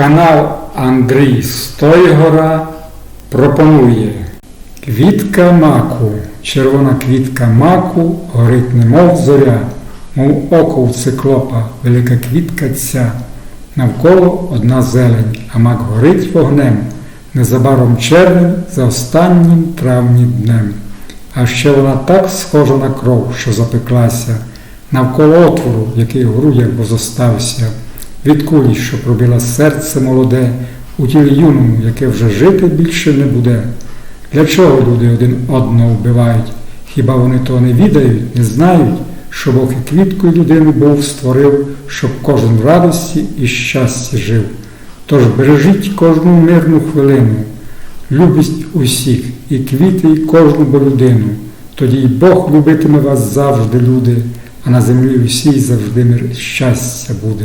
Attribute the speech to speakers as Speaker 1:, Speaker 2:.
Speaker 1: Канал Андрій Стойгора пропонує Квітка маку, червона квітка маку горить немов зоря, мов око у циклопа, велика квітка ця. Навколо одна зелень, а мак горить вогнем, незабаром червень за останнім травні днем. А ще вона так схожа на кров, що запеклася, навколо отвору, який в грудях возостався, від що пробила серце молоде, у тілі юному, яке вже жити більше не буде. Для чого люди один одного вбивають? Хіба вони того не відають, не знають, що Бог і квітку людини Бог створив, щоб кожен в радості і щасті жив. Тож бережіть кожну мирну хвилину, любість усіх, і квіти, і кожну бо людину. Тоді й Бог любитиме вас завжди, люди, а на землі усій завжди мир щастя буде.